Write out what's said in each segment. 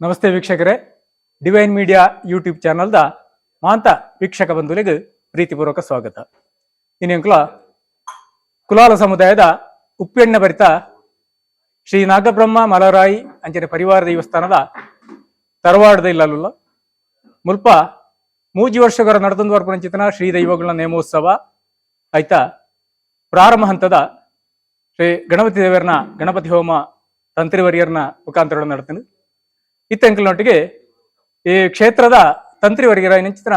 ನಮಸ್ತೆ ವೀಕ್ಷಕರೇ. Divine media YouTube ಚಾನಲ್ದ ಮಾಂತ ವೀಕ್ಷಕ ಬಂಧುಗಳಿಗೆ ಪ್ರೀತಿಪೂರ್ವಕ ಸ್ವಾಗತ. ಇನ್ನೆಂಕುಲ ಕುಲಾಲ ಸಮುದಾಯದ ಉಪ್ಪೆಣ್ಣ ಭರಿತ ಶ್ರೀ ನಾಗಬ್ರಹ್ಮ ಮಲರಾಯಿ ಅಂಚನೆ ಪರಿವಾರ ದೇವಸ್ಥಾನದ ತರವಾಡದ ಇಲ್ಲಲ್ಲ ಮುಲ್ಪ ಮೂಜಿ ವರ್ಷಗಳ ನಡೆದಂದು ವರ್ಪಣಚಿತನ ಶ್ರೀ ದೈವಗಳ ನೇಮೋತ್ಸವ ಆಯ್ತಾ? ಪ್ರಾರಂಭ ಹಂತದ ಶ್ರೀ ಗಣಪತಿ ದೇವರನ್ನ ಗಣಪತಿ ಹೋಮ ತಂತ್ರಿವರಿಯರ್ನ ಮುಖಾಂತರ ನಡೆತೀನಿ. ಇತ್ತಂಕಲ್ನೊಟ್ಟಿಗೆ ಈ ಕ್ಷೇತ್ರದ ತಂತ್ರಿವರಿಯರ ನೆಂಚಿತನ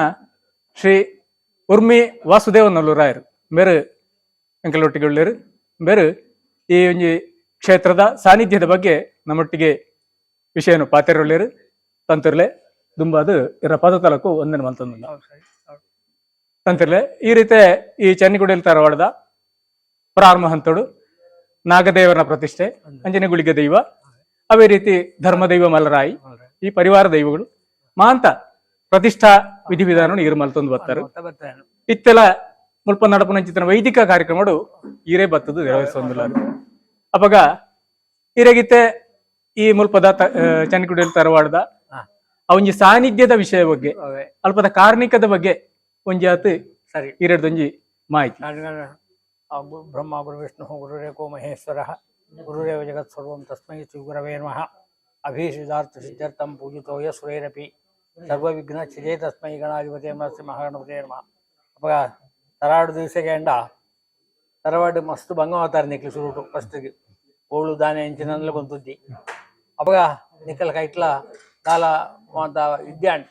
ಶ್ರೀ ಉರ್ಮಿ ವಾಸುದೇವ ನಲ್ಲೂರಾಯರು ಬೇರೆ ಅಂಕಲ್ನೊಟ್ಟಿಗೆ ಉಳ್ಳೇರು ಬೇರೆ ಈ ಒಂಜಿ ಕ್ಷೇತ್ರದ ಸಾನ್ನಿಧ್ಯದ ಬಗ್ಗೆ ನಮ್ಮೊಟ್ಟಿಗೆ ವಿಷಯನು ಪಾತೆರೊಳ್ಳೇರು ತಂತಿರ್ಲೆ ದುಂಬಾದು ಇರ ಪದ ತಲಕು ಒಂದನೇ ಮಲ್ತಂದು ತಂತಿರ್ಲೆ ಈ ರೀತಿ ಈ ಚನ್ನಿಗುಡಿಯಲ್ಲಿ ತರವಾಡದ ಪ್ರಾರಂಭ ಹಂತಡು ನಾಗದೇವರ ಪ್ರತಿಷ್ಠೆ ಅಂಜನೆ ಗುಳಿಗೆ ದೈವ ಅವೇ ರೀತಿ ಧರ್ಮದೈವ ಮಲರಾಯಿ ಈ ಪರಿವಾರ ದೈವಗಳು ಮಾಂತ ಪ್ರತಿಷ್ಠಾ ವಿಧಿವಿಧಾನ ಇರು ಮಲ್ತೊಂದು ಬರ್ತಾರೆ. ಇತ್ತೆಲ್ಲ ಮುಲ್ಪ ಚಿತ್ರ ವೈದಿಕ ಕಾರ್ಯಕ್ರಮಗಳು ಈರೇ ಬತ್ತದು ನಿರ್ವಹಿಸೊಂದಿಲ್ಲ ಅಪಗ ಈರೆಗಿತ್ತೆ ಈ ಮುಲ್ಪದ ಚೆನ್ನಗುಡಿಯಲ್ಲಿ ತರವಾಡದ ಅವಂಜಿ ಸಾನ್ನಿಧ್ಯದ ವಿಷಯ ಬಗ್ಗೆ ಅಲ್ಪದ ಕಾರ್ಣಿಕದ ಬಗ್ಗೆ ಒಂಜಿ ಆತು ಸರಿ ಈರಡ್ದೊಂಜಿ ಮಾಹಿತಿ. ಬ್ರಹ್ಮ ಗುರು ವಿಷ್ಣು ಗುರುರೇಕೋ ಮಹೇಶ್ವರ. ಗುರುರೇವ ಜಗತ್ ಸರ್ವಂ ತಸ್ಮೈ ಶ್ರೀ ಗುರವೇ ನಮಃ ಅಭೀಷಿದಾರ್ಥ ಸಿದ್ಧಾರ್ಥಂ ಪೂಜಿತೋಯ ಸುರೇರಪಿ ಸರ್ವವಿಘ್ನ ಚಿಜೇ ತಸ್ಮೈ ಗಣಾಧಿಪತಿ ಶ್ರೀ ಮಹಾಗಣಪತಿ ನಮಃ ಅವಾಗ ತರಾಡು ದಿವಸಗೆ ಎಂಡ ತರವಾಡು ಮಸ್ತ್ ಭಂಗವತಾರ ನಿಕ್ಲಿ ಸುರುಟು ಫಸ್ಟ್ಗೆ ಓಳು ದಾನೆ ಎಂಚಿನಲ್ಲ ಗೊಂತುದ್ದಿ ಅವಾಗ ನಿಕ್ಕಲ್ ಕೈಟ್ಲ ಕಾಲ ಮಾತ ಇದ್ಯಾಂಡ್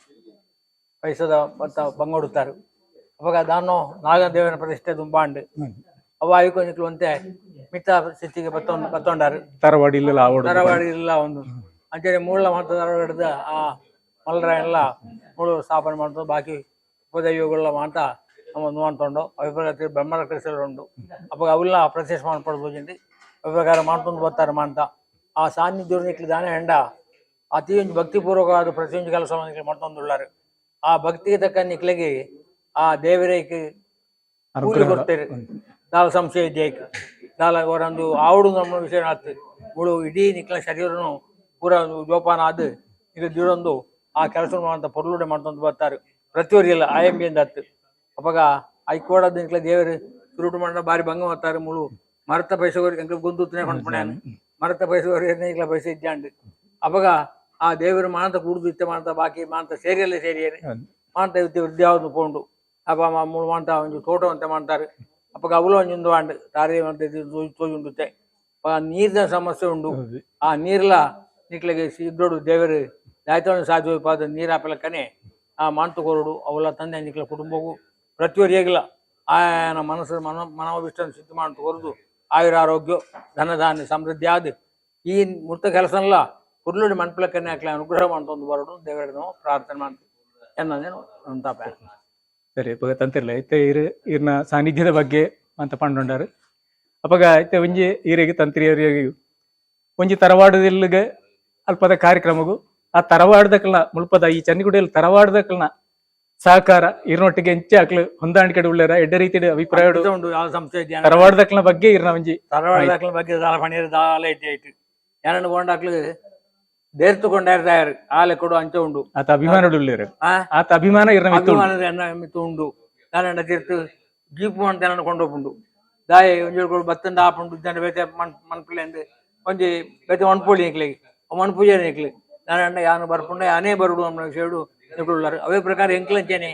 ವಯಸ್ಸದ ಮತ್ತ ಬಂಗೊಡುತ್ತಾರೆ ಅವಾಗ ದಾನು ನಾಗದೇವನ ಪ್ರತಿಷ್ಠೆ ದುಂಬಾಂಡ್ ಅವ ಆಯ್ಕೊಂಡಿಕ್ಲು ಅಂತೆ ಮಿತ್ತ ಸ್ಥಿತಿಗೆ ಬತ್ತೊಂದು ಬತ್ತೊಂಡಾರು. ತರವಾಡಿ ಇಲ್ಲ ಆವಡು ತರವಾಡಿ ಇಲ್ಲ ಒಂದು ಅಂಚನೆ ಮೂಲ ಮಾತ್ರ ತರವಾಡಿದ ಆ ಮಲ್ಲರ ಎಲ್ಲ ಮೂಳು ಸ್ಥಾಪನೆ ಮಾಡ್ತು ಬಾಕಿ ಉಪದೇವಿಗಳ ಮಾತ ನಮ್ಮ ನೋಡ್ಕೊಂಡು ಅಭಿಪ್ರಾಯ ಬ್ರಹ್ಮರ ಕೃಷಿಗಳು ಉಂಡು ಅಪ್ಪ ಅವೆಲ್ಲ ಪ್ರತ್ಯಕ್ಷ ಮಾಡ್ಕೊಳ್ಬೋದು ಜಂಟಿ ಅಭಿಪ್ರಾಯ ಮಾಡ್ಕೊಂಡು ಬರ್ತಾರೆ ಮಾಡ್ತಾ ಆ ಸಾನ್ನಿಧ್ಯ ನಿಕ್ಲಿ ದಾನ ಹೆಂಡ. ಅತಿ ಒಂದು ಭಕ್ತಿಪೂರ್ವಕವಾದ ಪ್ರತಿಯೊಂದು ಕೆಲಸವನ್ನು ನಿಕ್ಲಿ ಮಾಡ್ಕೊಂಡುಳ್ಳಾರು ಆ ಭಕ್ತಿಗೆ ತಕ್ಕ ನಿಕ್ಲಿಗೆ ಆ ದೇವರೇಕೆ ಕೂಲಿ ಕೊಡ್ತೇವೆ. ದಾಲ ಸಂಶಯ ಇದ್ದೇಕೆ ಅವರೊಂದು ಆವಡು ನಮ್ಮ ವಿಷಯ ಆತು ಮುಳು ಇಡೀ ನಿಕ್ಲ ಶರೀರನು ಪೂರ ಒಂದು ಜೋಪಾನ ಆದ ಈಗ ದಿಡೊಂದು ಆ ಕೆಲಸ ಮಾಡುವಂಥ ಪೊರ್ಲುಡೆ ಮಾಡ್ತಂತ ಬರ್ತಾರೆ. ಪ್ರತಿಯೊರಿಗೆಲ್ಲ ಆಯಂಬಿಯಿಂದ ಹತ್ತು ಅವಾಗ ಐಕೋಡದ ನಿಕ್ಲ ದೇವರು ಸುರುಟು ಮಾಡ ಬಾರಿ ಭಂಗ ಮಾಡ್ತಾರೆ ಮುಳು. ಮರತ ಬಯಸೋರಿಗೆ ಎಂಕ ಗುಂದುತ್ತನೆ ಕೊಂಡ್ಪಣ್ಯಾನು ಮರತ ಬಯಸೋರಿಗೆ ನಿಕ್ಲ ಪೈಸೆ ಇದ್ದಾಂಡು ಅವಾಗ ಆ ದೇವರು ಮಾನತ ಕುಡಿದು ಇತ್ತೆ ಮಾಡ್ತಾ ಬಾಕಿ ಮಾಂತ ಸೇರಿಯಲ್ಲೇ ಸೇರಿಯೇ ಮಾಡ್ತಾ ಇರ್ತೀವಿ ವಿದ್ಯಾವುದು ಪೋಂಡು. ಅಪ್ಪ ಅಮ್ಮ ಮೂಳು ಮಾಡ್ತಾ ಒಂದು ತೋಟ ಅಂತ ಮಾಡ್ತಾರೆ. ಅಪ್ಪಗ ಅವಳು ಒಂದು ಆಂಡ್ ದಾರಿ ಅಂತ ತೋಜುಂಡುತ್ತೆ ನೀರಿನ ಸಮಸ್ಯೆ ಉಂಡು. ಆ ನೀರ್ಲ ನಿಕ್ಲೆಗೆ ಸಿಗ್ದೋಡು ದೇವರು ದಾಯ್ತವನ್ನು ಸಾಧ್ಯ ಪಾದ ನೀರು ಹಾಪಲಕ್ಕನೆ ಆ ಮಾಂತು ಕೊರಡು ಅವಳ ತಂದೆ ನಿಕ್ಲ ಕುಟುಂಬವು ಪ್ರತಿಯೊರು ಹೇಗಿಲ್ಲ. ಆಯನ ಮನಸ್ಸು ಮನ ಮನೋಭಿಷ್ಟನ್ನು ಸಿದ್ಧ ಮಾಡ್ತು ಹೊರದು ಆಯುರ ಆರೋಗ್ಯ ಧನಧಾನ್ಯ ಸಮೃದ್ಧಿ ಆದ. ಈ ಮೃತ ಕೆಲಸನಲ್ಲ ಕುರ್ಲುಡಿ ಮಣ್ಪಲಕ್ಕನೆ ಹಾಕ್ಲ ಅನುಗ್ರಹ ಮಾಡ್ತೊಂದು ಬರೋಡು ದೇವರಿಗೆ ನಾವು ಪ್ರಾರ್ಥನೆ ಮಾಡ್ತೀವಿ. ಎನ್ನೇನು ಅಂತಾಪ ಸರಿ ಅಪ್ಪ ತಂತಿರ್ಲ ಐತೆ ಇರ್ ಇರ್ನ ಸಾನ್ನಿಧ್ಯದ ಬಗ್ಗೆ ಅಂತ ಪಂಡೊಂಡಾರು. ಅಪ್ಪಗ ಐತೆ ಒಂಜಿ ಈರೆಗೆ ತಂತ್ರಿಯರಿಗೆ ಒಂಜಿ ತರವಾಡದಿಲ್ಲಿಗೆ ಅಲ್ಪದ ಕಾರ್ಯಕ್ರಮಗು ಆ ತರವಾಡದಕ್ಲನ ಮುಲ್ಪದ ಈ ಚನ್ನಿಗುಡಿಯಲ್ಲಿ ತರವಾಡದಕ್ಲನ ಸಹಕಾರ ಇರ್ನೊಟ್ಟಿಗೆ ಹೆಂಚೆ ಹಾಕ್ಲು ಹೊಂದಾಣಿಕೆ ಉಳ್ಳರ ಎಡ್ಡ ರೀತಿಯ ಅಭಿಪ್ರಾಯ ಉಂಟು ಯಾವ ಸಂಸ್ಥೆ ಇದೆಯಾ ತರವಾಡದಕ್ಲನ ಬಗ್ಗೆ ಇರ್ನ ಒಂಜಿ ತರವಾಡ ಬಗ್ಗೆ ದಾಲ ಪಣೀರ್ ದಾಲ ಐತಿ ಎರಡು ಕೊಂಡಾಕ್ಲು ದೇರ್ತು ಕೊಂಡಾರು ಆಲೆ ಕೊಡು ಅಂಚ ಉಂಡು. ಆತ ಅಭಿಮಾನ ಉಳ್ಳಾರ. ಆ? ಆತ ಅಭಿಮಾನ ಇರ್ನ ಮಿತ್ತು ಉಂಡು. ಅಭಿಮಾನದ ಎನ್ನ ಮಿತ್ತು ಉಂಡು. ನಾನೆಂಡ ತೀರ್ತು ಜೀಪು ಅಂತ ಎನ್ನ ಕೊಂಡೋಪುಂಡು ದಾಯ ಒಂಜಿ ಬತ್ತಂದ ಆಪುಂಡು ಜನ ಬೇತೆ ಮಣ್ ಮಣ್ಪಿಲೆ ಅಂದು. ಒಂಜಿ ಬೇತೆ ಮಣ್ಪುಳಿ ನಿಕ್ಲಿಗೆ ಮಣ್ಪೂಜೆ ಪೂಜೆ ನಾನು ನಾನೆಂಡ ಯಾನು ಬರ್ಪುಂಡ ಯಾನೇ ಬರುಡು ನಮ್ಮ ಸೇಡು ನಿಕ್ಳುಳ್ಳಾರು ಅವೇ ಪ್ರಕಾರ ಎಂಕ್ಲಂಚೇನೆ.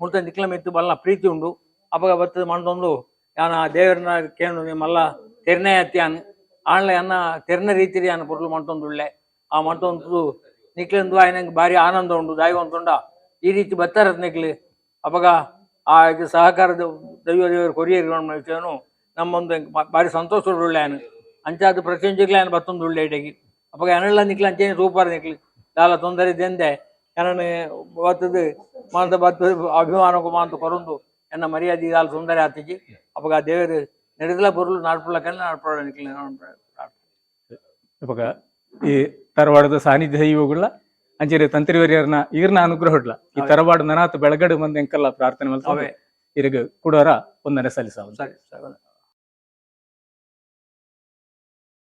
ಮುಳ್ತ ನಿಕ್ಲ ಮಿತ್ತು ಬಲ್ಲ ಪ್ರೀತಿ ಉಂಡು. ಅಪಗ ಬತ್ತದ ಮಣ್ದೊಂದು ಯಾನ ದೇವರನ್ನ ಕೇಳು ನಿಮ್ಮಲ್ಲ ತೆರ್ನೆ ಅತ್ಯಾನ್. ಆಣ್ಲೆ ಅನ್ನ ತೆರನೆ ರೀತಿರಿ ಯಾನ ಪೊರ್ಲು ಮಾಡ್ತೊಂದುಳ್ಳೆ ಆ ಮಾಡ್ತೊಂದು ನಿಕ್ಲೆಂದು ಆಯ್ನಂಗೆ ಭಾರಿ ಆನಂದ ಉಂಡು ದಾಯಿಗೊಂದುಂಡ ಈ ರೀತಿ ಬತ್ತಾರತ್ ನಿಕ್ಲಿ. ಅಪಗ ಆ ಸಹಕಾರದ ದೈವ ದೇವರು ಕೊರಿಯರ್ ವಿಷಯನು ನಮ್ಮೊಂದು ಬಾರಿ ಸಂತೋಷ ಉಳ್ಳೆ ಆನು. ಅಂಚಾದ ಪ್ರತಿಯೊಂಜಿಗ್ಲೆ ಆನು ಬತ್ತೊಂದು ಉಳ್ಳೆ ಇಡಗಿ. ಅಪಗ ಎನಲ್ಲ ನಿಕ್ಲಿ ಅಂಚೇನೆ ಸೂಪರ್ ನಿಕ್ಲಿ. ದಾಲ ತೊಂದರೆ ದೆಂದೆ ಎನನೆ ಬತ್ತದು, ಮಾಂತ ಬತ್ತ ಅಭಿಮಾನಕ್ಕೂ ಮಾಂತ ಕೊರೊಂದು. ಎನ್ನ ಮರ್ಯಾದೆ ದಾಲ ಸುಂದರ ಆತಿಜಿ. ಅಪಗ ದೇವರು ನಡೆದಲ ಬರಲು ನಾಡ್ಪುಳ್ಳಕಲ್ಲ ನಾಡ್ಪುಳ ನಿಕ್ಲಿ ಅಪ್ಪಗ ಈ ತರವಾಡದ ಸಾನ್ನಿಧ್ಯ ಇವುಗಳ ಅಂಜೇರಿ ತಂತ್ರಿವರಿಯರ್ನ ಈರ್ನ ಅನುಗ್ರಹ ಹೊಡ್ಲ. ಈ ತರವಾಡ ನನಾತ್ ಬೆಳಗಡೆ ಮಂದಿ ಎಂಕಲ್ಲ ಪ್ರಾರ್ಥನೆ ಮಾಡ್ತಾವೆ ಇರಗ ಕುಡೋರ ಒಂದನೆ ಸಲ್ಲಿಸ. ಸರಿ ಸರಿ.